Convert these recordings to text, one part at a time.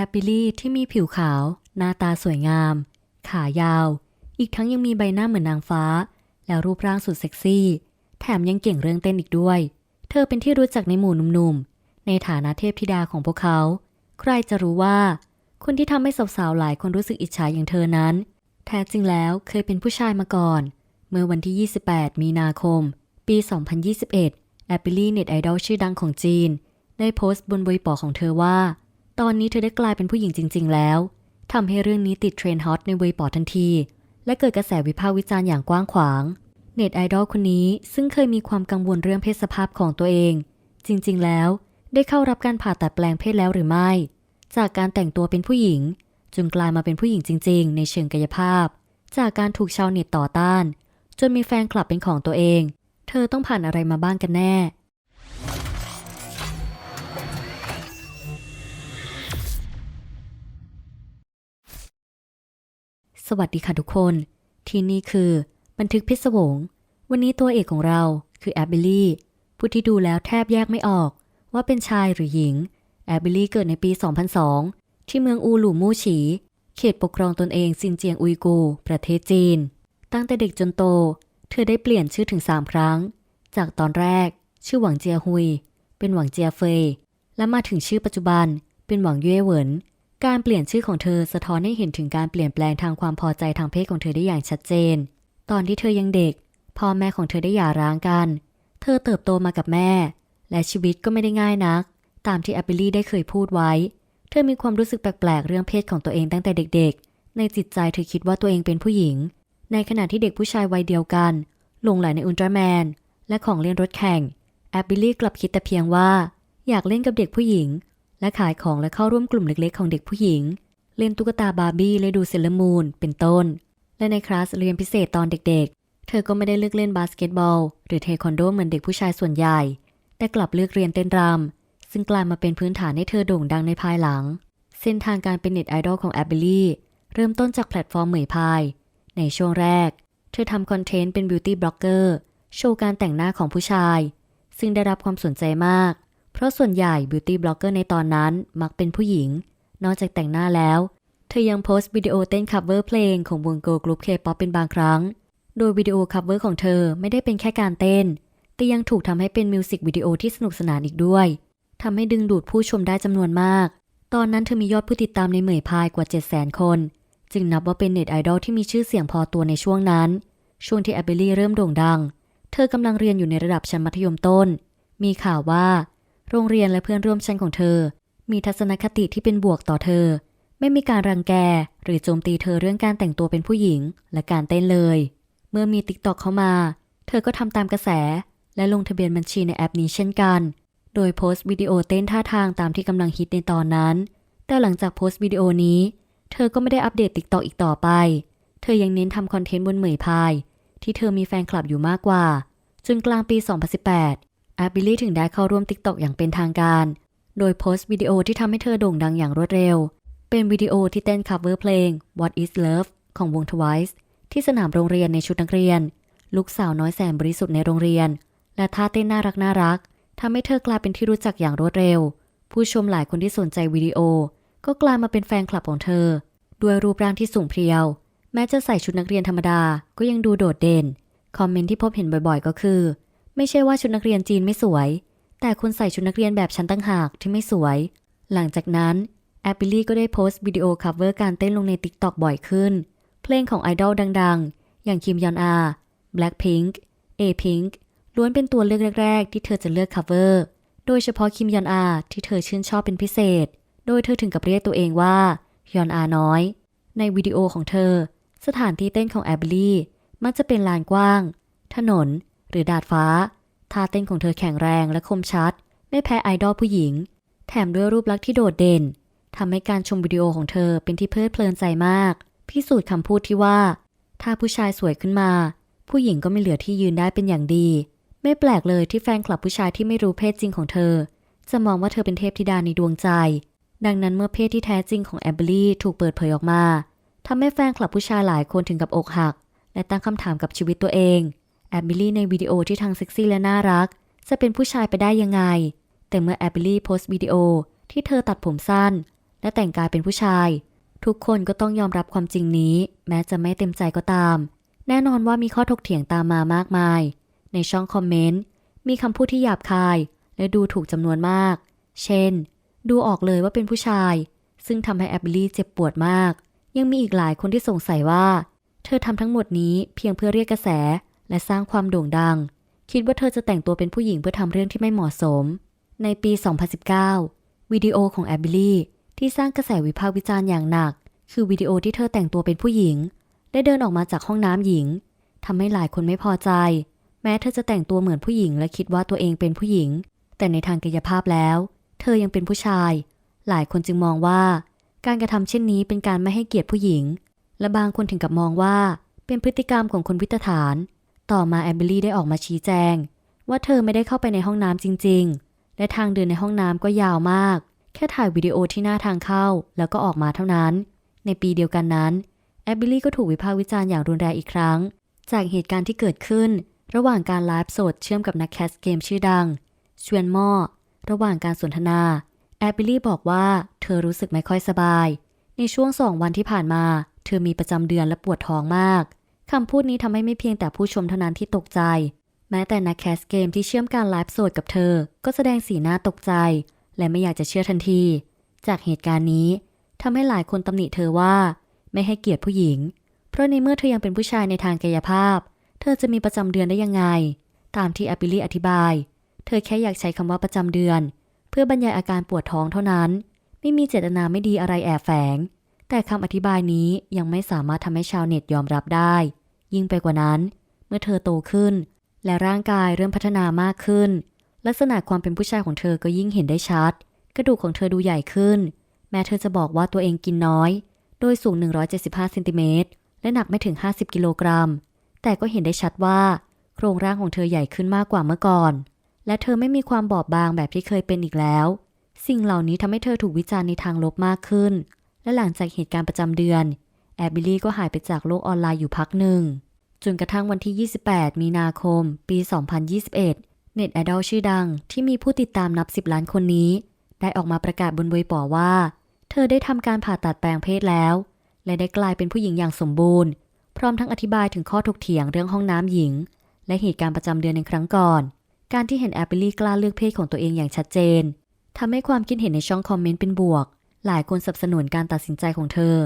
แอปปิลี่ที่มีผิวขาว หน้าตาสวยงาม ขายาว อีกทั้งยังมีใบหน้าเหมือนนางฟ้า แล้วรูปร่างสุดเซ็กซี่ แถมยังเก่งเรื่องเต้นอีกด้วย เธอเป็นที่รู้จักในหมู่หนุ่มๆ ในฐานะเทพธิดาของพวกเขา ใครจะรู้ว่า คนที่ทำให้สาวๆหลายคนรู้สึกอิจฉาอย่างเธอนั้น แท้จริงแล้วเคยเป็นผู้ชายมาก่อน เมื่อวันที่ 28 มีนาคม ปี 2021 แอปปิลี่เน็ตไอดอลชื่อดังของจีน ได้โพสต์บนเว็บปอของเธอว่า ตอนนี้เธอได้กลายเป็นผู้หญิงจริง ๆ แล้วทำให้เรื่องนี้ติดเทรนด์ฮอตในเว็บปอทันที และเกิดกระแสวิพากษ์วิจารณ์อย่างกว้างขวาง เน็ตไอดอลคนนี้ซึ่งเคยมีความกังวลเรื่องเพศสภาพของตัวเอง จริง ๆ แล้ว ได้เข้ารับการผ่าตัดแปลงเพศแล้วหรือไม่ จากการแต่งตัวเป็นผู้หญิงจนกลายมาเป็นผู้หญิงจริง ๆ ในเชิงกายภาพ จากการถูกชาวเน็ตต่อต้าน จนมีแฟนคลับเป็นของตัวเอง เธอต้องผ่านอะไรมาบ้างกันแน่ สวัสดีค่ะทุกคน ที่นี่คือบันทึกพิศวง วันนี้ตัวเอกของเราคือแอบบิลลี่ ผู้ที่ดูแล้วแทบแยกไม่ออกว่าเป็นชายหรือหญิง แอบบิลลี่เกิดในปี 2002 ที่เมืองอูหลู่มู่ฉี เขตปกครองตนเองซินเจียงอุยกู ประเทศจีน ตั้งแต่เด็กจนโต เธอได้เปลี่ยนชื่อถึง 3 ครั้ง จากตอนแรก ชื่อหวังเจียฮุย เป็นหวังเจียเฟย และมาถึงชื่อปัจจุบันเป็นหวังเย่เหวิน การเปลี่ยนชื่อของเธอสะท้อนให้เห็นถึงการเปลี่ยนแปลงทางความพอใจทางเพศของเธอได้อย่างชัดเจน ตอนที่เธอยังเด็ก พ่อแม่ของเธอได้หย่าร้างกัน เธอเติบโตมากับแม่ และชีวิตก็ไม่ได้ง่ายนัก ตามที่แอปเปิลี่ได้เคยพูดไว้ เธอมีความรู้สึกแปลกๆ เรื่องเพศของตัวเองตั้งแต่เด็กๆ ในจิตใจเธอคิดว่าตัวเองเป็นผู้หญิง ในขณะที่เด็กผู้ชายวัยเดียวกันหลงไหลในอุลตร้าแมนและของเล่นรถแข่ง แอปเปิลี่กลับคิดแต่เพียงว่า อยากเล่นกับเด็กผู้หญิง และขายของและเข้าร่วมกลุ่มเล็กๆ ของเด็กผู้หญิง เล่นตุ๊กตาบาร์บี้และดูเซเลมูนเป็นต้น และในคลาสเรียนพิเศษตอนเด็กๆ เธอก็ไม่ได้เลือกเล่นบาสเกตบอล หรือเทควันโดเหมือนเด็กผู้ชายส่วนใหญ่ แต่กลับเลือกเรียนเต้นรำซึ่งกลายมาเป็นพื้นฐานให้เธอโด่งดังในภายหลัง เส้นทางการเป็นเน็ตไอดอลของแอปเบลลี่เริ่มต้นจากแพลตฟอร์มเหมยพาย ในช่วงแรก เธอทำคอนเทนต์เป็นบิวตี้บล็อกเกอร์โชว์การแต่งหน้าของผู้ชาย ซึ่งได้รับความสนใจมาก เพราะส่วนใหญ่บิวตี้บล็อกเกอร์ในตอนนั้นมักเป็นผู้หญิง นอกจากแต่งหน้าแล้ว เธอยังโพสต์วิดีโอเต้นคัฟเวอร์เพลงของวงโกลกรุ๊ปเคป๊อปเป็นบางครั้ง โดยวิดีโอคัฟเวอร์ของเธอไม่ได้เป็นแค่การเต้น แต่ยังถูกทำให้เป็นมิวสิกวิดีโอที่สนุกสนานอีกด้วยทำให้ดึงดูดผู้ชมได้จำนวนมาก ตอนนั้นเธอมียอดผู้ติดตามในเหมยพายกว่า 700,000คน จึงนับว่าเป็นเน็ตไอดอลที่มีชื่อเสียงพอตัวในช่วงนั้น ช่วงที่แอปเบลลี่เริ่มโด่งดัง เธอกำลังเรียนอยู่ในระดับชั้นมัธยมต้น มีข่าวว่า โรงเรียนและเพื่อนร่วมชั้นของเธอ มีทัศนคติที่เป็นบวกต่อเธอ ไม่มีการรังแกหรือโจมตีเธอเรื่องการแต่งตัวเป็นผู้หญิงและการเต้นเลย เมื่อมีติ๊กต็อกเข้ามา เธอก็ทำตามกระแส และลงทะเบียนบัญชีในแอปนี้เช่นกัน โดยโพสต์วิดีโอเต้นท่าทางตามที่กำลังฮิตในตอนนั้น แต่หลังจากโพสต์วิดีโอนี้ เธอก็ไม่ได้อัปเดตติ๊กต็อกอีกต่อไป เธอยังเน้นทำคอนเทนต์บนเหมยพาย ที่เธอมีแฟนคลับอยู่มากกว่าจนกลางปี 2018 แอปบิลลี่ถึงได้เข้าร่วม TikTok อย่างเป็นทางการ โดยโพสต์วิดีโอที่ทำให้เธอโด่งดังอย่างรวดเร็ว เป็นวิดีโอที่เต้น cover เพลง What is Love ของวง Twice ที่สนามโรงเรียนในชุดนักเรียน ลูกสาวน้อยแสนบริสุทธิ์ในโรงเรียน และท่าเต้นน่ารักน่ารักทำให้เธอกลายเป็นที่รู้จักอย่างรวดเร็ว ผู้ชมหลายคนที่สนใจวิดีโอ ก็กลายมาเป็นแฟนคลับของเธอ ด้วยรูปร่างที่สูงเพรียว แม้จะใส่ชุดนักเรียนธรรมดาก็ยังดูโดดเด่น คอมเมนต์ที่พบเห็นบ่อยๆ ก็คือ ไม่ใช่ว่าชุดนักเรียนจีนไม่สวย แต่คุณใส่ชุดนักเรียนแบบชั้นตั้งหากที่ไม่สวย หลังจากนั้นแอปปิลี่ก็ได้โพสต์วิดีโอคัฟเวอร์การเต้นลงใน TikTok บ่อยขึ้น เพลงของไอดอลดังๆ อย่างคิมยอนอา Blackpink A Pink ล้วนเป็นตัวเลือกแรก ๆ ที่เธอจะเลือกคัฟเวอร์ โดยเฉพาะคิมยอนอาที่เธอชื่นชอบเป็นพิเศษ โดยเธอถึงกับเรียกตัวเองว่ายอนอาน้อย ในวิดีโอของเธอ สถานที่เต้นของแอปเปิลี่มักจะเป็นลานกว้าง ถนน หรือดาดฟ้าท่าเต้นของเธอแข็งแรงและคมชัด ไม่แพ้ไอดอลผู้หญิง แถมด้วยรูปลักษณ์ที่โดดเด่นทำให้การชมวิดีโอของเธอเป็นที่เพลิดเพลินใจมาก พิสูจน์คำพูดที่ว่า ถ้าผู้ชายสวยขึ้นมา ผู้หญิงก็ไม่เหลือที่ยืนได้เป็นอย่างดี ไม่แปลกเลยที่แฟนคลับผู้ชายที่ไม่รู้เพศจริงของเธอ จะมองว่าเธอเป็นเทพธิดาในดวงใจ ดังนั้นเมื่อเพศที่แท้จริงของแอมเบอรี่ถูกเปิดเผยออกมาทำให้แฟนคลับผู้ชายหลายคนถึงกับอกหัก และตั้งคำถามกับชีวิตตัวเอง แอบบิลลี่ในวิดีโอที่ทั้งเซ็กซี่และน่ารัก จะเป็นผู้ชายไปได้ยังไง แต่เมื่อแอบบิลลี่โพสต์วิดีโอที่เธอตัดผมสั้น และแต่งกายเป็นผู้ชาย ทุกคนก็ต้องยอมรับความจริงนี้ แม้จะไม่เต็มใจก็ตาม แน่นอนว่ามีข้อถกเถียงตามมามากมาย ในช่องคอมเมนต์มีคำพูดที่หยาบคาย และดูถูกจำนวนมาก เช่น ดูออกเลยว่าเป็นผู้ชาย ซึ่งทำให้แอบบิลลี่เจ็บปวดมาก ยังมีอีกหลายคนที่สงสัยว่า เธอทำทั้งหมดนี้เพียงเพื่อเรียกกระแส และสร้างความโด่งดัง คิดว่าเธอจะแต่งตัวเป็นผู้หญิงเพื่อทำเรื่องที่ไม่เหมาะสม ในปี 2019 วิดีโอของแอบบิลลี่ที่สร้างกระแสวิพากษ์วิจารณ์อย่างหนัก คือวิดีโอที่เธอแต่งตัวเป็นผู้หญิงและเดินออกมาจากห้องน้ำหญิงทำให้หลายคนไม่พอใจ แม้เธอจะแต่งตัวเหมือนผู้หญิงและคิดว่าตัวเองเป็นผู้หญิง แต่ในทางกายภาพแล้ว เธอยังเป็นผู้ชาย หลายคนจึงมองว่า การกระทำเช่นนี้เป็นการไม่ให้เกียรติผู้หญิง และบางคนถึงกับมองว่า เป็นพฤติกรรมของคนวิตฐาน ต่อมาแอมเบลี่ได้ออกมาชี้แจง ว่าเธอไม่ได้เข้าไปในห้องน้ำจริง ๆ และทางเดินในห้องน้ำก็ยาวมาก แค่ถ่ายวิดีโอที่หน้าทางเข้า แล้วก็ออกมาเท่านั้น ในปีเดียวกันนั้นแอบบิลลี่ก็ถูกวิพากษ์วิจารณ์อย่างรุนแรงอีกครั้ง จากเหตุการณ์ที่เกิดขึ้น ระหว่างการไลฟ์สดเชื่อมกับนักแคสเกมชื่อดังชวนมอระหว่างการสนทนา แอบบิลลี่บอกว่าเธอรู้สึกไม่ค่อยสบาย ในช่วงสองวันที่ผ่านมา เธอมีประจำเดือนและปวดท้องมาก คำพูดนี้ทำให้ไม่เพียงแต่ผู้ชมเท่านั้นที่ตกใจ แม้แต่นักแคสเกมที่เชื่อมการไลฟ์สดกับเธอ ก็แสดงสีหน้าตกใจ และไม่อยากจะเชื่อทันที จากเหตุการณ์นี้ทำให้หลายคนตำหนิเธอว่า ไม่ให้เกียรติผู้หญิง เพราะในเมื่อเธอยังเป็นผู้ชายในทางกายภาพ เธอจะมีประจำเดือนได้ยังไง ตามที่อปบิลี่อธิบาย เธอแค่อยากใช้คำว่าประจำเดือน เพื่อบรรยายอาการปวดท้องเท่านั้น ไม่มีเจตนาไม่ดีอะไรแอบแฝง แต่คำอธิบายนี้ยังไม่สามารถทำให้ชาวเน็ตยอมรับได้ ยิ่งไปกว่านั้น เมื่อเธอโตขึ้น และร่างกายเริ่มพัฒนามากขึ้น ลักษณะความเป็นผู้ชายของเธอก็ยิ่งเห็นได้ชัด กระดูกของเธอดูใหญ่ขึ้น แม้เธอจะบอกว่าตัวเองกินน้อย โดยสูง 175เซนติเมตรและหนักไม่ถึง 50 กิโลกรัม แต่ก็เห็นได้ชัดว่า โครงร่างของเธอใหญ่ขึ้นมากกว่าเมื่อก่อน และเธอไม่มีความบอบบางแบบที่เคยเป็นอีกแล้ว สิ่งเหล่านี้ทำให้เธอถูกวิจารณ์ในทางลบมากขึ้น และหลังจากเหตุการณ์ประจำเดือน แอบบิลลี่ก็หายไปจากโลกออนไลน์อยู่พักหนึ่ง จนกระทั่งวันที่ 28 มีนาคม ปี 2021 เน็ตไอดอลชื่อดังที่มีผู้ติดตามนับ 10 ล้านคนนี้ ได้ออกมาประกาศบนเวยป๋อว่า เธอได้ทำการผ่าตัดแปลงเพศแล้ว และได้กลายเป็นผู้หญิงอย่างสมบูรณ์ พร้อมทั้งอธิบายถึงข้อถกเถียงเรื่องห้องน้ำหญิง และเหตุการณ์ประจำเดือนในครั้งก่อน การที่เห็นแอปเปิลี่กล้าเลือกเพศของตัวเองอย่างชัดเจนทำให้ความคิดเห็นในช่องคอมเมนต์เป็นบวก หลายคนสนับสนุนการตัดสินใจของเธอ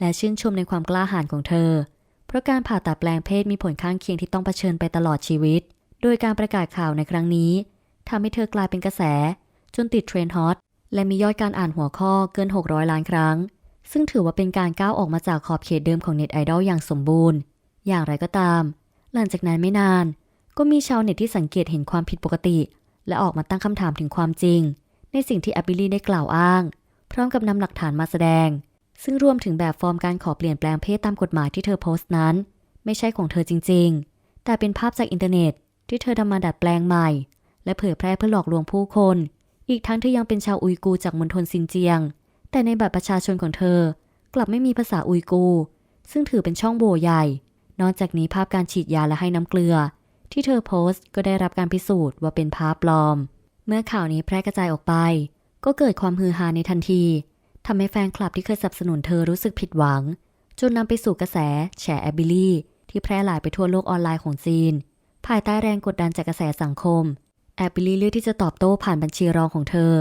และชื่นชมในความกล้าหาญของเธอ เพราะการผ่าตัดแปลงเพศมีผลข้างเคียงที่ต้องเผชิญไปตลอดชีวิต โดยการประกาศข่าวในครั้งนี้ทำให้เธอกลายเป็นกระแส จนติดเทรนด์ฮอตและมียอดการอ่านหัวข้อเกิน 600 ล้านครั้ง ซึ่งถือว่าเป็นการก้าวออกมาจากขอบเขตเดิมของเน็ตไอดอลอย่างสมบูรณ์ อย่างไรก็ตาม หลังจากนั้นไม่นาน ก็มีชาวเน็ตที่สังเกตเห็นความผิดปกติ และออกมาตั้งคำถามถึงความจริง ในสิ่งที่แอปบิลลี่ได้กล่าวอ้าง ร้อมกับนำหลักฐานมาแสดง ซึ่งรวมถึงแบบฟอร์มการขอเปลี่ยนแปลงเพศตามกฎหมายที่เธอโพสต์นั้น ไม่ใช่ของเธอจริง ๆ แต่เป็นภาพจากอินเทอร์เน็ต ที่เธอนำมาดัดแปลงใหม่ และเผยแพร่เพื่อหลอกลวงผู้คน อีกทั้งเธอยังเป็นชาวอุยกูจากมณฑลซินเจียง แต่ในบัตรประชาชนของเธอ กลับไม่มีภาษาอุยกู ซึ่งถือเป็นช่องโหว่ใหญ่ นอกจากนี้ภาพการฉีดยาและให้น้ำเกลือ ที่เธอโพสต์ก็ได้รับการพิสูจน์ว่าเป็นภาพปลอม เมื่อข่าวนี้แพร่กระจายออกไป ก็เกิดความฮือฮาในทันทีทำให้แฟนคลับที่เคยสนับสนุนเธอรู้สึกผิดหวัง จนนำไปสู่กระแสแฉแอบบิลลี่ ที่แพร่หลายไปทั่วโลกออนไลน์ของจีน ภายใต้แรงกดดันจากกระแสสังคม แอบบิลลี่เลือกที่จะตอบโต้ผ่านบัญชีรองของเธอ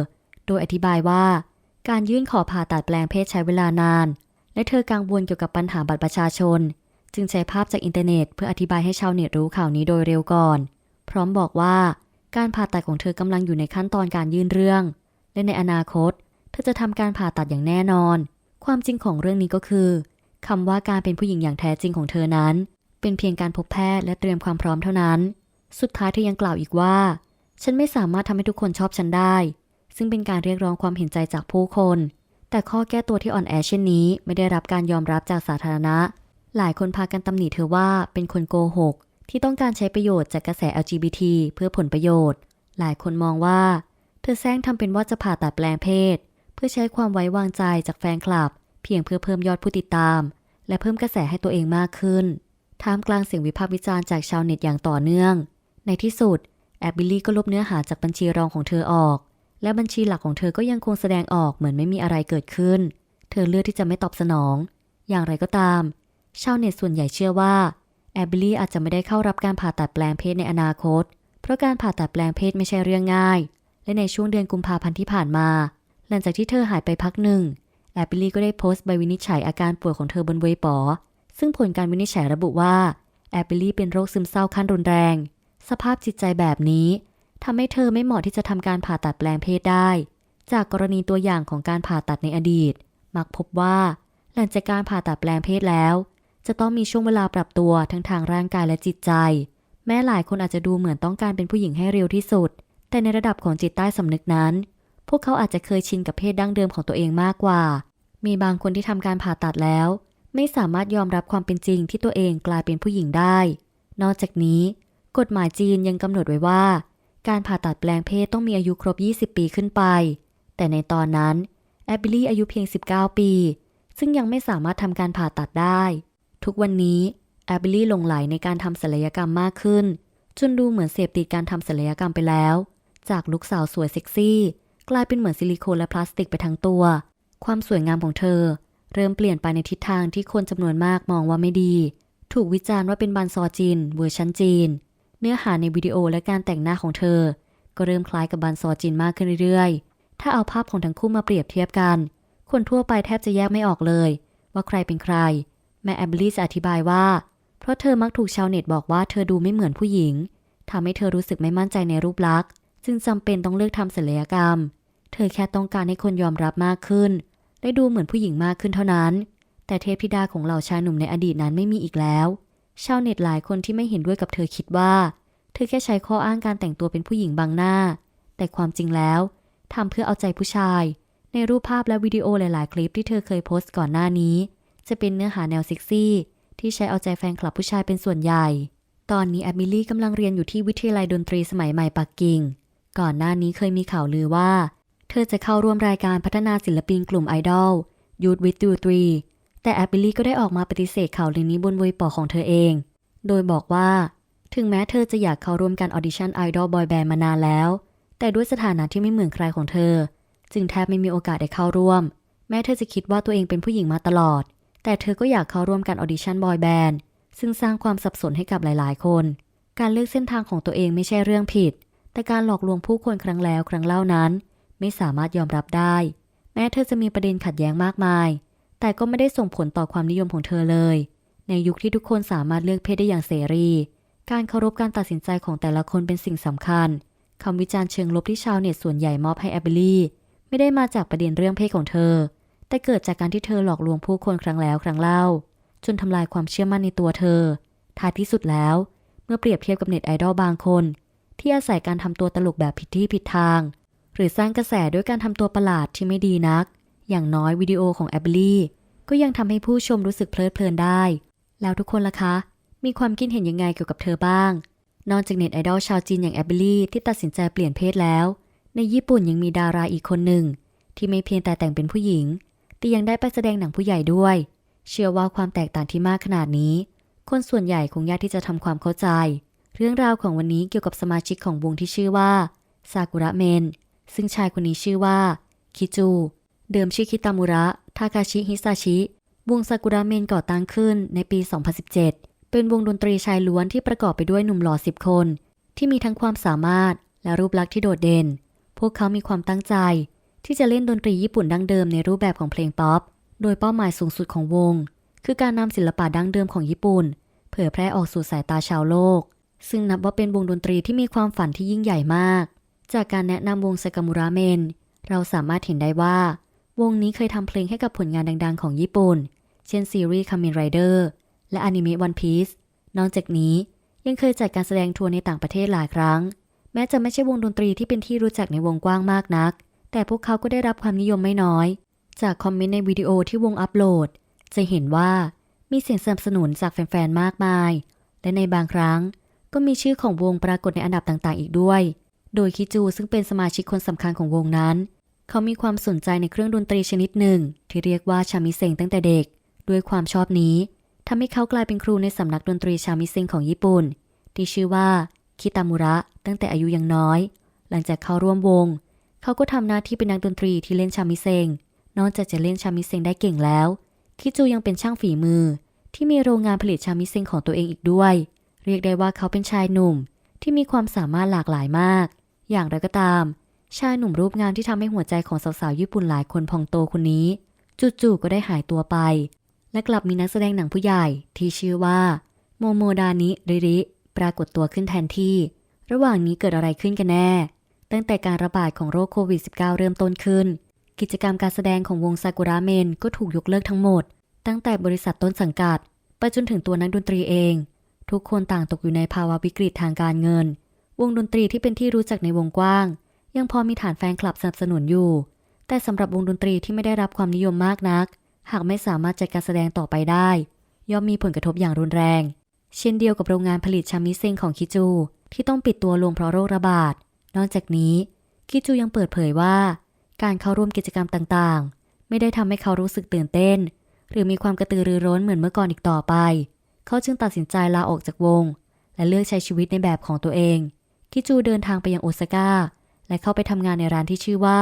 โดยอธิบายว่า การยื่นขอผ่าตัดแปลงเพศใช้เวลานาน และเธอกังวลเกี่ยวกับปัญหาบัตรประชาชน จึงใช้ภาพจากอินเทอร์เน็ต เพื่ออธิบายให้ชาวเน็ตรู้ข่าวนี้โดยเร็วก่อน พร้อมบอกว่า การผ่าตัดของเธอกำลังอยู่ในขั้นตอนการยื่นเรื่อง และในอนาคต เธอจะทำการผ่าตัดอย่างแน่นอน ความจริงของเรื่องนี้ก็คือคำว่าการเป็นผู้หญิงอย่างแท้จริงของเธอนั้น เป็นเพียงการพบแพทย์และเตรียมความพร้อมเท่านั้น สุดท้ายเธอยังกล่าวอีกว่า ฉันไม่สามารถทำให้ทุกคนชอบฉันได้ ซึ่งเป็นการเรียกร้องความเห็นใจจากผู้คน แต่ข้อแก้ตัวที่อ่อนแอเช่นนี้ไม่ได้รับการยอมรับจากสาธารณะ หลายคนพากันตำหนิเธอว่าเป็นคนโกหกที่ต้องการใช้ประโยชน์จากกระแส LGBT เพื่อผลประโยชน์ หลายคนมองว่า ธอแซงทำเป็นว่าจะผ่าตัดแปลงเพศ เพื่อใช้ความไว้วางใจจากแฟนคลับ เพียงเพื่อเพิ่มยอดผู้ติดตาม และเพิ่มกระแสให้ตัวเองมากขึ้น ท่ามกลางเสียงวิพากษ์วิจารณ์จากชาวเน็ตอย่างต่อเนื่อง ในที่สุด แอบบิลลี่ก็ลบเนื้อหาจากบัญชีรองของเธอออก และบัญชีหลักของเธอก็ยังคงแสดงออกเหมือนไม่มีอะไรเกิดขึ้น เธอเลือกที่จะไม่ตอบสนอง อย่างไรก็ตาม ชาวเน็ตส่วนใหญ่เชื่อว่าแอบบิลลี่อาจจะไม่ได้เข้ารับการผ่าตัดแปลงเพศในอนาคต เพราะการผ่าตัดแปลงเพศไม่ใช่เรื่องง่าย และในช่วงเดือนกุมภาพันธ์ที่ผ่านมา หลังจากที่เธอหายไปพักหนึ่งแอบบิลี่ก็ได้โพสต์ใบวินิจฉัยอาการป่วยของเธอบนเว็บปอ ซึ่งผลการวินิจฉัยระบุว่าแอบบิลลี่เป็นโรคซึมเศร้าขั้นรุนแรง สภาพจิตใจแบบนี้ทำให้เธอไม่เหมาะที่จะทำการผ่าตัดแปลงเพศได้ จากกรณีตัวอย่างของการผ่าตัดในอดีต มักพบว่า หลังจากการผ่าตัดแปลงเพศแล้ว จะต้องมีช่วงเวลาปรับตัวทั้งทางร่างกายและจิตใจ แม้หลายคนอาจจะดูเหมือนต้องการเป็นผู้หญิงให้เร็วที่สุด แต่ในระดับของจิตใต้สำนึกนั้น พวกเขาอาจจะเคยชินกับเพศดั้งเดิมของตัวเองมากกว่า มีบางคนที่ทำการผ่าตัดแล้ว ไม่สามารถยอมรับความเป็นจริงที่ตัวเองกลายเป็นผู้หญิงได้ นอกจากนี้ กฎหมายจีนยังกำหนดไว้ว่า การผ่าตัดแปลงเพศต้องมีอายุครบ 20 ปีขึ้นไป แต่ในตอนนั้นแอบบิลลี่อายุเพียง 19 ปี ซึ่งยังไม่สามารถทำการผ่าตัดได้ ทุกวันนี้แอบบิลลี่หลงไหลในการทำศัลยกรรมมากขึ้น จนดูเหมือนเสพติดการทำศัลยกรรมไปแล้ว จากลูกสาวสวยเซ็กซี่ กลายเป็นเหมือนซิลิโคนและพลาสติกไปทั้งตัว ความสวยงามของเธอ เริ่มเปลี่ยนไปในทิศทางที่คนจำนวนมากมองว่าไม่ดี ถูกวิจารณ์ว่าเป็นบันซอจีนเวอร์ชันจีน เนื้อหาในวิดีโอและการแต่งหน้าของเธอ ก็เริ่มคล้ายกับบันซอจีนมากขึ้นเรื่อยๆ ถ้าเอาภาพของทั้งคู่มาเปรียบเทียบกัน คนทั่วไปแทบจะแยกไม่ออกเลย ว่าใครเป็นใคร แม่แอบบิลลี่จะอธิบายว่า เพราะเธอมักถูกชาวเน็ตบอกว่าเธอดูไม่เหมือนผู้หญิงทำให้เธอรู้สึกไม่มั่นใจในรูปลักษณ์ จึงจำเป็นต้องเลือกทำศัลยกรรม เธอแค่ต้องการให้คนยอมรับมากขึ้นและดูเหมือนผู้หญิงมากขึ้นเท่านั้น แต่เทพธิดาของเหล่าชายหนุ่มในอดีตนั้นไม่มีอีกแล้ว ชาวเน็ตหลายคนที่ไม่เห็นด้วยกับเธอคิดว่า เธอแค่ใช้ข้ออ้างการแต่งตัวเป็นผู้หญิงบางหน้า แต่ความจริงแล้วทำเพื่อเอาใจผู้ชาย ในรูปภาพและวิดีโอหลาย ๆ คลิปที่เธอเคยโพสต์ก่อนหน้านี้ จะเป็นเนื้อหาแนวเซ็กซี่ ที่ใช้เอาใจแฟนคลับผู้ชายเป็นส่วนใหญ่ตอนนี้แอมิลี่กำลังเรียนอยู่ที่วิทยาลัยดนตรีสมัยใหม่ปักกิ่ง ก่อนหน้านี้เคยมีข่าวลือว่า เธอจะเข้าร่วมรายการพัฒนาศิลปินกลุ่มไอดอล Youth with You 3แต่แอบิลลี่ก็ได้ออกมาปฏิเสธข่าวลือนี้บนเว็บปอของเธอเอง โดยบอกว่า ถึงแม้เธอจะอยากเข้าร่วมการออดิชั่นไอดอลบอยแบนด์มานานแล้ว แต่ด้วยสถานะที่ไม่เหมือนใครของเธอ จึงแทบไม่มีโอกาสได้เข้าร่วม แม้เธอจะคิดว่าตัวเองเป็นผู้หญิงมาตลอด แต่เธอก็อยากเข้าร่วมการออดิชั่นบอยแบนด์ซึ่งสร้างความสับสนให้กับหลาย ๆ คน การเลือกเส้นทางของตัวเองไม่ใช่เรื่องผิด แต่การหลอกลวงผู้คนครั้งแล้วครั้งเล่านั้น ไม่สามารถยอมรับได้ แม้เธอจะมีประเด็นขัดแย้งมากมาย แต่ก็ไม่ได้ส่งผลต่อความนิยมของเธอเลย ในยุคที่ทุกคนสามารถเลือกเพศได้อย่างเสรี การเคารพการตัดสินใจของแต่ละคนเป็นสิ่งสำคัญคำวิจารณ์เชิงลบที่ชาวเน็ตส่วนใหญ่มอบให้แอบิลี่ไม่ได้มาจากประเด็นเรื่องเพศของเธอ แต่เกิดจากการที่เธอหลอกลวงผู้คนครั้งแล้วครั้งเล่า จนทำลายความเชื่อมั่นในตัวเธอ ท้ายที่สุดแล้ว เมื่อเปรียบเทียบกับเน็ตไอดอลบางคน ที่อาศัยการทำตัวตลกแบบผิดที่ผิดทาง หรือสร้างกระแสด้วยการทำตัวประหลาดที่ไม่ดีนัก อย่างน้อยวิดีโอของแอบบิลี่ก็ยังทำให้ผู้ชมรู้สึกเพลิดเพลินได้ แล้วทุกคนล่ะคะ มีความคิดเห็นยังไงเกี่ยวกับเธอบ้าง นอกจากเน็ตไอดอลชาวจีนอย่างแอบบิลี่ที่ตัดสินใจเปลี่ยนเพศแล้ว ในญี่ปุ่นยังมีดาราอีกคนหนึ่ง ที่ไม่เพียงแต่แต่งเป็นผู้หญิง แต่ยังได้ไปแสดงหนังผู้ใหญ่ด้วย เชื่อว่าความแตกต่างที่มากขนาดนี้ คนส่วนใหญ่คงยากที่จะทำความเข้าใจ เรื่องราวของวันนี้เกี่ยวกับสมาชิกของวงที่ชื่อว่าซากุระเมน ซึ่งชายคนนี้ชื่อว่า คิจู เดิมชื่อคิตามุระ ทาคาชิ ฮิซาชิ วงซากุระเมนก่อตั้งขึ้นในปี 2017 เป็นวงดนตรีชายล้วนที่ประกอบไปด้วยหนุ่มหล่อ 10 คน ที่มีทั้งความสามารถและรูปลักษณ์ที่โดดเด่น พวกเขามีความตั้งใจ ที่จะเล่นดนตรีญี่ปุ่นดั้งเดิมในรูปแบบของเพลงป๊อป โดยเป้าหมายสูงสุดของวง คือการนำศิลปะดั้งเดิมของญี่ปุ่น เผยแพร่ออกสู่สายตาชาวโลก ซึ่งนับว่าเป็นวงดนตรีที่มีความฝันที่ยิ่งใหญ่มาก จากการแนะนำวงซกามุระเมน เราสามารถเห็นได้ว่า วงนี้เคยทำเพลงให้กับผลงานดังๆ ของญี่ปุ่น เช่นซีรีส์ Kamen Rider และอนิเมะ One Piece นอกจากนี้ยังเคยจัดการแสดงทัวร์ในต่างประเทศหลายครั้ง แม้จะไม่ใช่วงดนตรีที่เป็นที่รู้จักในวงกว้างมากนัก แต่พวกเขาก็ได้รับความนิยมไม่น้อย จากคอมเมนต์ในวิดีโอที่วงอัปโหลด จะเห็นว่ามีเสียงสนับสนุนจากแฟนๆ มากมาย และในบางครั้ง ก็มีชื่อของวงปรากฏในอันดับต่างๆ อีกด้วย โดยคิจูซึ่งเป็นสมาชิกคนสำคัญของวงนั้น เขามีความสนใจในเครื่องดนตรีชนิดหนึ่ง ที่เรียกว่าชามิเซงตั้งแต่เด็ก ด้วยความชอบนี้ทำให้เขากลายเป็นครูในสำนักดนตรีชามิเซงของญี่ปุ่น ที่ชื่อว่าคิตามุระตั้งแต่อายุยังน้อย หลังจากเข้าร่วมวง เขเขาก็ทำหน้าที่เป็นนักดนตรีที่เล่นชามิเซงนอกจากจะเล่นชามิเซงได้เก่งแล้ว คิจูยังเป็นช่างฝีมือ ที่มีโรงงานผลิตชามิเซงของตัวเองอีกด้วย เรียกได้ว่าเขาเป็นชายหนุ่มที่มีความสามารถหลากหลายมาก อย่างไรก็ตาม ชายหนุ่มรูปงามที่ทำให้หัวใจของสาวๆญี่ปุ่นหลายคนพองโตคนนี้ จู่ๆก็ได้หายตัวไป และกลับมีนักแสดงหนังผู้ใหญ่ที่ชื่อว่าโมโมดานิริริ ปรากฏตัวขึ้นแทนที่ ระหว่างนี้เกิดอะไรขึ้นกันแน่ ตั้งแต่การระบาดของโรคโควิด -19 เริ่มต้นขึ้น กิจกรรมการแสดงของวงซากุระเมนก็ถูกยกเลิกทั้งหมด ตั้งแต่บริษัทต้นสังกัด ไปจนถึงตัวนักดนตรีเอง ทุกคนต่างตกอยู่ในภาวะวิกฤตทางการเงิน วงดนตรีที่เป็นที่รู้จักในวงกว้าง ยังพอมีฐานแฟนคลับสนับสนุนอยู่ แต่สำหรับวงดนตรีที่ไม่ได้รับความนิยมมากนัก หากไม่สามารถจัดการแสดงต่อไปได้ ย่อมมีผลกระทบอย่างรุนแรง เช่นเดียวกับโรงงานผลิตชามิเซงของคิจู ที่ต้องปิดตัวลงเพราะโรคระบาด นอกจากนี้ คิจูยังเปิดเผยว่า การเข้าร่วมกิจกรรมต่างๆ ไม่ได้ทำให้เขารู้สึกตื่นเต้น หรือมีความกระตือรือร้นเหมือนเมื่อก่อนอีกต่อไป เขาจึงตัดสินใจลาออกจากวง และเลือกใช้ชีวิตในแบบของตัวเอง คิจูเดินทางไปยังโอซาก้า และเข้าไปทำงานในร้านที่ชื่อว่า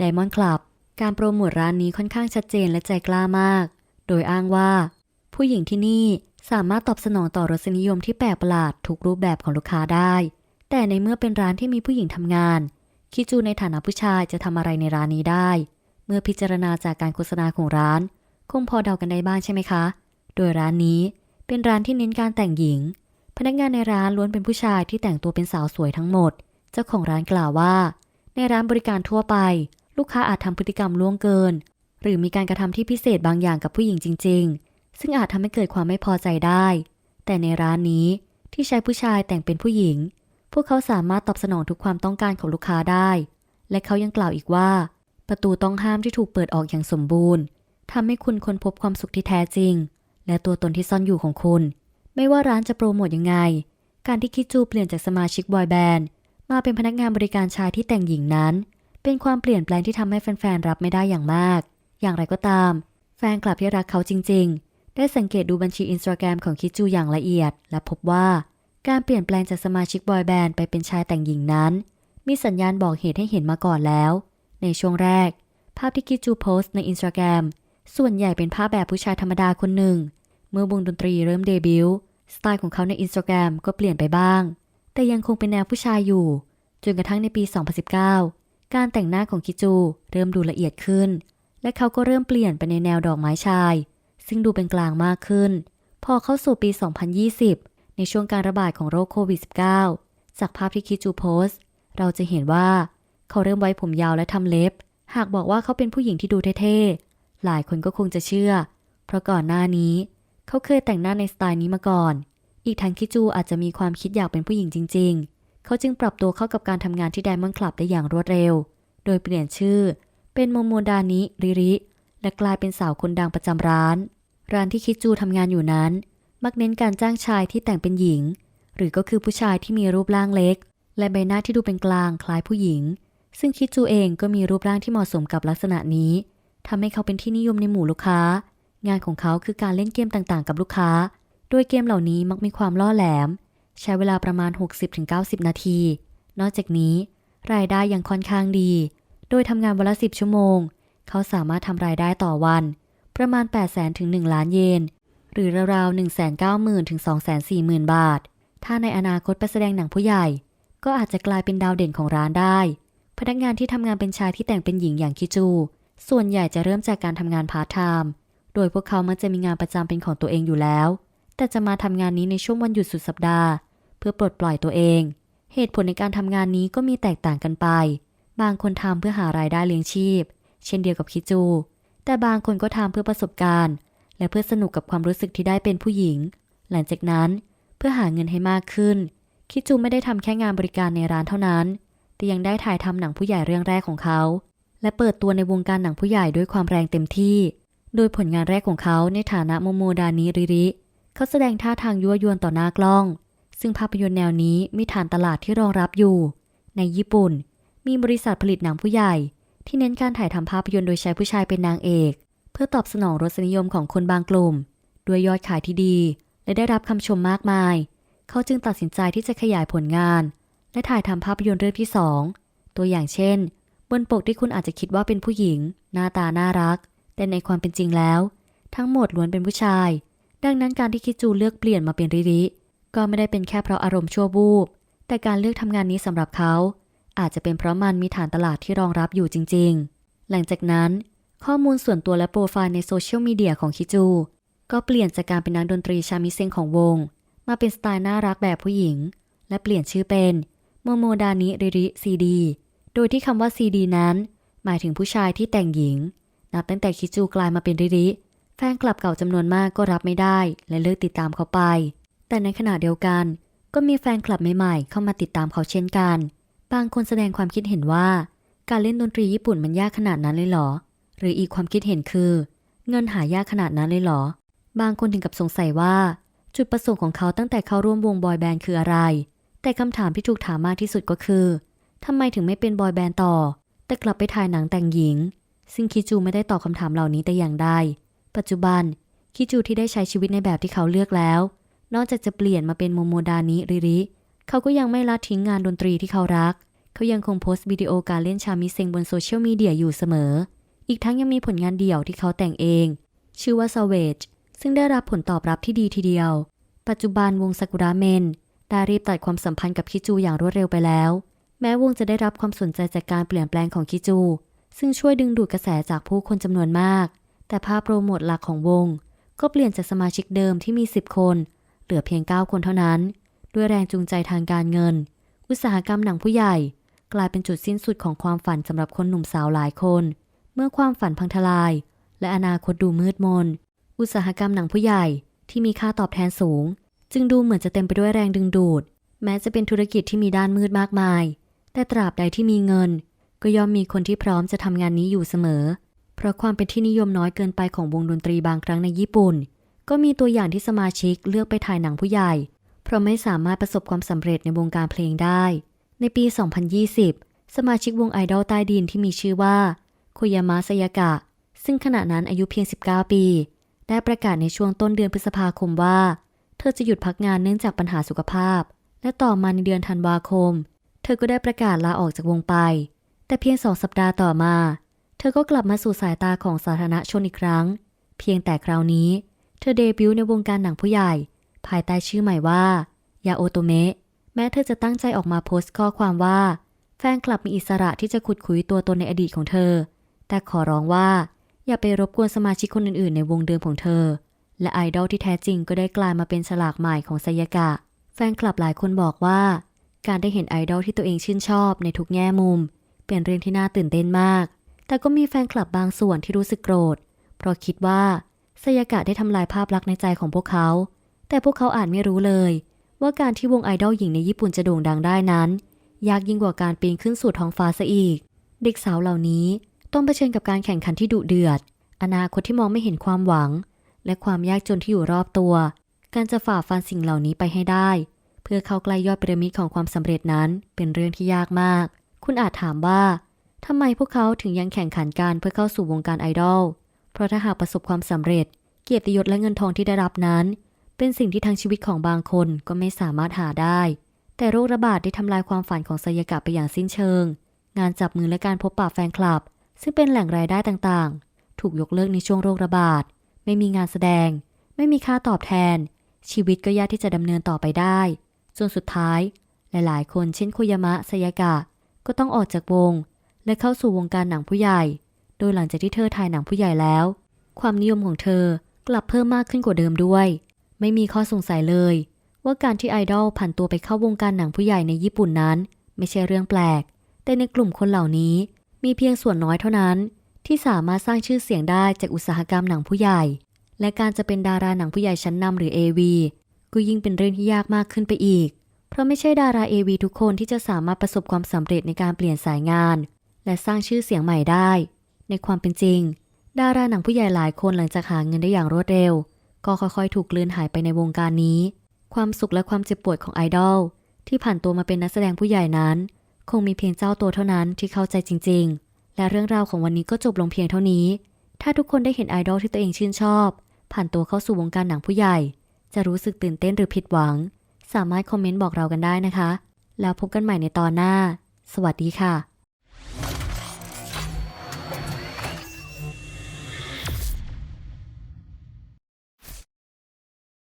Diamond Club การโปรโมทร้านนี้ค่อนข้างชัดเจนและใจกล้ามาก โดยอ้างว่า ผู้หญิงที่นี่สามารถตอบสนองต่อรสนิยมที่แปลกประหลาดทุกรูปแบบของลูกค้าได้ แต่ในเมื่อเป็นร้านที่มีผู้หญิงทำงาน คิจูในฐานะผู้ชายจะทำอะไรในร้านนี้ได้ เมื่อพิจารณาจากการโฆษณาของร้าน คงพอเดากันได้บ้างใช่ไหมคะ โดยร้านนี้ เป็นร้านที่เน้นการแต่งหญิง พนักงานในร้านล้วนเป็นผู้ชายที่แต่งตัวเป็นสาวสวยทั้งหมด เจ้าของร้านกล่าวว่า ในร้านบริการทั่วไป ลูกค้าอาจทำพฤติกรรมล่วงเกิน หรือมีการกระทำที่พิเศษบางอย่างกับผู้หญิงจริง ๆ ซึ่งอาจทำให้เกิดความไม่พอใจได้ แต่ในร้านนี้ที่ใช้ผู้ชายแต่งเป็นผู้หญิง พวกเขาสามารถตอบสนองทุกความต้องการของลูกค้าได้ และเขายังกล่าวอีกว่า ประตูต้องห้ามที่ถูกเปิดออกอย่างสมบูรณ์ทำให้คุณค้นพบความสุขที่แท้จริง และตัวตนที่ซ่อนอยู่ของคุณ ไม่ว่าร้านจะโปรโมทยังไง การที่คิจูเปลี่ยนจากสมาชิกบอยแบนด์มาเป็นพนักงานบริการชายที่แต่งหญิงนั้น เป็นความเปลี่ยนแปลงที่ทำให้แฟนๆรับไม่ได้อย่างมาก อย่างไรก็ตาม แฟนคลับที่รักเขาจริง ๆ ได้สังเกตดูบัญชีอินสตาแกรมของคิจูอย่างละเอียด และพบว่าการเปลี่ยนแปลงจากสมาชิกบอยแบนด์ไปเป็นชายแต่งหญิงนั้น มีสัญญาณบอกเหตุให้เห็นมาก่อนแล้ว ในช่วงแรก ภาพที่คิจูโพสต์ในอินสตาแกรมส่วนใหญ่เป็นภาพแบบผู้ชายธรรมดาคนหนึ่ง เมื่อวงดนตรีเริ่มเดบิวต์สไตล์ของเขาในอินสตาแกรมก็เปลี่ยนไปบ้าง แต่ยังคงเป็นแนวผู้ชายอยู่ จนกระทั่งในปี 2019 การแต่งหน้าของคิจูเริ่มดูละเอียดขึ้น และเขาก็เริ่มเปลี่ยนไปในแนวดอกไม้ชาย ซึ่งดูเป็นกลางมากขึ้น พอเข้าสู่ปี 2020 ในช่วงการระบาดของโรคโควิด -19 จากภาพที่คิจูโพสต์เราจะเห็นว่าเขาเริ่มไว้ผมยาวและทำเล็บ หากบอกว่าเขาเป็นผู้หญิงที่ดูเท่ๆ หลายคนก็คงจะเชื่อ เพราะก่อนหน้านี้ เขาเคยแต่งหน้าในสไตล์นี้มาก่อน อีกทั้งคิจูอาจจะมีความคิดอยากเป็นผู้หญิงจริง ๆ เขาจึงปรับตัวเข้ากับการทำงานที่ Diamond Club ได้อย่างรวดเร็ว โดยเปลี่ยนชื่อ เป็นโมโมดานิริริ และกลายเป็นสาวคนดังประจำร้าน ร้านที่คิจูทำงานอยู่นั้น มักเน้นการจ้างชายที่แต่งเป็นหญิง หรือก็คือผู้ชายที่มีรูปร่างเล็ก และใบหน้าที่ดูเป็นกลางคล้ายผู้หญิง ซึ่งคิจูเองก็มีรูปร่างที่เหมาะสมกับลักษณะนี้ทำให้เขาเป็นที่นิยมในหมู่ลูกค้า งานของเขาคือการเล่นเกมต่างๆ กับลูกค้า โดยเกมเหล่านี้มักมีความล่อแหลม ใช้เวลาประมาณ 60-90 นาที นอกจากนี้ รายได้ยังค่อนข้างดี โดยทำงานวันละ 10 ชั่วโมง เขาสามารถทำรายได้ต่อวัน ประมาณ 800,000ถึง1ล้านเยน หรือราวๆ190,000ถึง240,000 บาท ถ้าในอนาคตไปแสดงหนังผู้ใหญ่ ก็อาจจะกลายเป็นดาวเด่นของร้านได้ พนักงานที่ทำงานเป็นชายที่แต่งเป็นหญิงอย่างคิจู ส่วนใหญ่จะเริ่มจากการทำงานพาร์ทไทม์ โดยพวกเขามักจะมีงานประจำเป็นของตัวเองอยู่แล้ว แต่จะมาทำงานนี้ในช่วงวันหยุดสุดสัปดาห์ เพื่อปลดปล่อยตัวเอง เหตุผลในการทำงานนี้ก็มีแตกต่างกันไป บางคนทำเพื่อหารายได้เลี้ยงชีพ เช่นเดียวกับคิจู แต่บางคนก็ทำเพื่อประสบการณ์ และเพื่อสนุกกับความรู้สึกที่ได้เป็นผู้หญิง หลังจากนั้นเพื่อหาเงินให้มากขึ้น คิจูไม่ได้ทำแค่งานบริการในร้านเท่านั้น แต่ยังได้ถ่ายทำหนังผู้ใหญ่เรื่องแรกของเขา และเปิดตัวในวงการหนังผู้ใหญ่ด้วยความแรงเต็มที่ โดยผลงานแรกของเขาในฐานะโมโมดานิริริ เขาแสดงท่าทางยั่วยวนต่อหน้ากล้อง ซึ่งภาพยนตร์แนวนี้มีฐานตลาดที่รองรับอยู่ ในญี่ปุ่น มีบริษัทผลิตหนังผู้ใหญ่ ที่เน้นการถ่ายทำภาพยนตร์โดยใช้ผู้ชายเป็นนางเอก เพื่อตอบสนองรสนิยมของคนบางกลุ่ม ด้วยยอดขายที่ดี และได้รับคำชมมากมาย เขาจึงตัดสินใจที่จะขยายผลงาน และถ่ายทำภาพยนตร์เรื่องที่สองตัวอย่างเช่น บนปกที่คุณอาจจะคิดว่าเป็นผู้หญิง หน้าตาน่ารัก แต่ในความเป็นจริงแล้ว ทั้งหมดล้วนเป็นผู้ชาย ดังนั้นการที่คิจูเลือกเปลี่ยนมาเป็นริริ ก็ไม่ได้เป็นแค่เพราะอารมณ์ชั่ววูบ แต่การเลือกทำงานนี้สำหรับเขา อาจจะเป็นเพราะมันมีฐานตลาดที่รองรับอยู่จริง ๆ หลังจากนั้น ข้อมูลส่วนตัวและโปรไฟล์ในโซเชียลมีเดียของคิจู ก็เปลี่ยนจากการเป็นนักดนตรีชามิเซงของวง มาเป็นสไตล์น่ารักแบบผู้หญิง และเปลี่ยนชื่อเป็นโมโมดานิริริซีดี โดยที่คำว่าซีดีนั้น หมายถึงผู้ชายที่แต่งหญิง นับตั้งแต่คิจูกลายมาเป็นริริแฟนคลับเก่าจำนวนมากก็รับไม่ได้และเลิกติดตามเขาไป แต่ในขณะเดียวกัน ก็มีแฟนคลับใหม่ๆเข้ามาติดตามเขาเช่นกัน บางคนแสดงความคิดเห็นว่า การเล่นดนตรีญี่ปุ่นมันยากขนาดนั้นเลยเหรอ หรืออีกความคิดเห็นคือ เงินหายากขนาดนั้นเลยเหรอ บางคนถึงกับสงสัยว่า จุดประสงค์ของเขาตั้งแต่เข้าร่วมวงบอยแบนด์คืออะไร แต่คำถามที่ถูกถามมากที่สุดก็คือทำไมถึงไม่เป็นบอยแบนด์ต่อ แต่กลับไปถ่ายหนังแต่งหญิง ซึ่งคิจูไม่ได้ตอบคำถามเหล่านี้แต่อย่างใด ปัจจุบัน คิจูที่ได้ใช้ชีวิตในแบบที่เขาเลือกแล้ว นอกจากจะเปลี่ยนมาเป็นโมโมดานิริริ เขาก็ยังไม่ละทิ้งงานดนตรีที่เขารัก เขายังคงโพสต์วิดีโอการเล่นชามิเซงบนโซเชียลมีเดียอยู่เสมอ อีกทั้งยังมีผลงานเดี่ยวที่เขาแต่งเอง ชื่อว่า Savage ซึ่งได้รับผลตอบรับที่ดีทีเดียว ปัจจุบันวงซากุระเมนได้รีบตัดความสัมพันธ์กับคิจูอย่างรวดเร็วไปแล้ว แม้วงจะได้รับความสนใจจากการเปลี่ยนแปลงของคิจู ซึ่งช่วยดึงดูดกระแสจากผู้คนจำนวนมาก แต่ภาพโปรโมทหลักของวง ก็เปลี่ยนจากสมาชิกเดิมที่มี 10 คน เหลือเพียง 9 คนเท่านั้น ด้วยแรงจูงใจทางการเงิน อุตสาหกรรมหนังผู้ใหญ่ กลายเป็นจุดสิ้นสุดของความฝันสำหรับคนหนุ่มสาวหลายคน เมื่อความฝันพังทลาย และอนาคตดูมืดมน อุตสาหกรรมหนังผู้ใหญ่ที่มีค่าตอบแทนสูง จึงดูเหมือนจะเต็มไปด้วยแรงดึงดูด แม้จะเป็นธุรกิจที่มีด้านมืดมากมาย แต่ตราบใดที่มีเงิน ก็ย่อมมีคนที่พร้อมจะทำงานนี้อยู่เสมอ เพราะความเป็นที่นิยมน้อยเกินไปของวงดนตรีบางครั้งในญี่ปุ่น ก็มีตัวอย่างที่สมาชิกเลือกไปถ่ายหนังผู้ใหญ่ เพราะไม่สามารถประสบความสำเร็จในวงการเพลงได้ ในปี 2020 สมาชิกวงไอดอลใต้ดินที่มีชื่อว่าโคยามะซายากะ ซึ่งขณะนั้นอายุเพียง 19 ปี ได้ประกาศในช่วงต้นเดือนพฤษภาคมว่า เธอจะหยุดพักงานเนื่องจากปัญหาสุขภาพ และต่อมาในเดือนธันวาคม เธอก็ได้ประกาศลาออกจากวงไป แต่เพียงสองสัปดาห์ต่อมา เธอก็กลับมาสู่สายตาของสาธารณชนอีกครั้ง เพียงแต่คราวนี้ เธอเดบิวต์ในวงการหนังผู้ใหญ่ ภายใต้ชื่อใหม่ว่ายาโอโตเมะแม้เธอจะตั้งใจออกมาโพสต์ข้อความว่า แฟนคลับมีอิสระที่จะขุดคุยตัวตนในอดีตของเธอ แต่ขอร้องว่า อย่าไปรบกวนสมาชิกคนอื่นๆ ในวงเดิมของเธอ และไอดอลที่แท้จริงก็ได้กลายมาเป็นฉลากใหม่ของไซยากะ แฟนคลับหลายคนบอกว่า การได้เห็นไอดอลที่ตัวเองชื่นชอบในทุกแง่มุม เป็นเรื่องที่น่าตื่นเต้นมาก แต่ก็มีแฟนคลับบางส่วนที่รู้สึกโกรธ เพราะคิดว่าไซยากะได้ทำลายภาพลักษณ์ในใจของพวกเขา แต่พวกเขาอาจไม่รู้เลย ว่าการที่วงไอดอลหญิงในญี่ปุ่นจะโด่งดังได้นั้น ยากยิ่งกว่าการปีนขึ้นสู่ท้องฟ้าซะอีก เด็กสาวเหล่านี้ต้องเผชิญกับการแข่งขันที่ดุเดือด อนาคตที่มองไม่เห็นความหวัง และความยากจนที่อยู่รอบตัว การจะฝ่าฟันสิ่งเหล่านี้ไปให้ได้ เพื่อเข้าใกล้ยอดพีระมิดของความสำเร็จนั้นเป็นเรื่องที่ยากมาก คุณอาจถามว่าทำไมพวกเขาถึงยังแข่งขันกันเพื่อเข้าสู่วงการไอดอล เพราะถ้าหากประสบความสำเร็จ เกียรติยศและเงินทองที่ได้รับนั้น เป็นสิ่งที่ทางชีวิตของบางคนก็ไม่สามารถหาได้ แต่โรคระบาดได้ทำลายความฝันของไซยากะไปอย่างสิ้นเชิง งานจับมือและการพบปะแฟนคลับ ซึ่งเป็นแหล่งรายได้ต่างๆ ถูกยกเลิกในช่วงโรคระบาด ไม่มีงานแสดง ไม่มีค่าตอบแทน ชีวิตก็ยากที่จะดำเนินต่อไปได้ จนสุดท้าย หลายๆ คนเช่นคุยามะไซยากะ ก็ต้องออกจากวง และเข้าสู่วงการหนังผู้ใหญ่ โดยหลังจากที่เธอถ่ายหนังผู้ใหญ่แล้ว ความนิยมของเธอกลับเพิ่มมากขึ้นกว่าเดิมด้วย ไม่มีข้อสงสัยเลย ว่าการที่ไอดอลผ่านตัวไปเข้าวงการหนังผู้ใหญ่ในญี่ปุ่นนั้น ไม่ใช่เรื่องแปลก แต่ในกลุ่มคนเหล่านี้มีเพียงส่วนน้อยเท่านั้น ที่สามารถสร้างชื่อเสียงได้จากอุตสาหกรรมหนังผู้ใหญ่ และการจะเป็นดาราหนังผู้ใหญ่ชั้นนำหรือ AV ก็ยิ่งเป็นเรื่องที่ยากมากขึ้นไปอีก เพราะไม่ใช่ดารา AV ทุกคนที่จะสามารถประสบความสำเร็จในการเปลี่ยนสายงาน และสร้างชื่อเสียงใหม่ได้ ในความเป็นจริง ดาราหนังผู้ใหญ่หลายคนหลังจากหาเงินได้อย่างรวดเร็ว ก็ค่อยๆ ถูกกลืนหายไปในวงการนี้ ความสุขและความเจ็บปวดของไอดอลที่ผ่านตัวมาเป็นนักแสดงผู้ใหญ่นั้น คงมีเพียงเจ้าตัวเท่านั้นที่เข้าใจจริง ๆ และเรื่องราวของวันนี้ก็จบลงเพียงเท่านี้ ถ้าทุกคนได้เห็นไอดอลที่ตัวเองชื่นชอบ ผ่านตัวเข้าสู่วงการหนังผู้ใหญ่ จะรู้สึกตื่นเต้นหรือผิดหวัง สามารถคอมเมนต์บอกเรากันได้นะคะ แล้วพบกันใหม่ในตอนหน้า สวัสดีค่ะ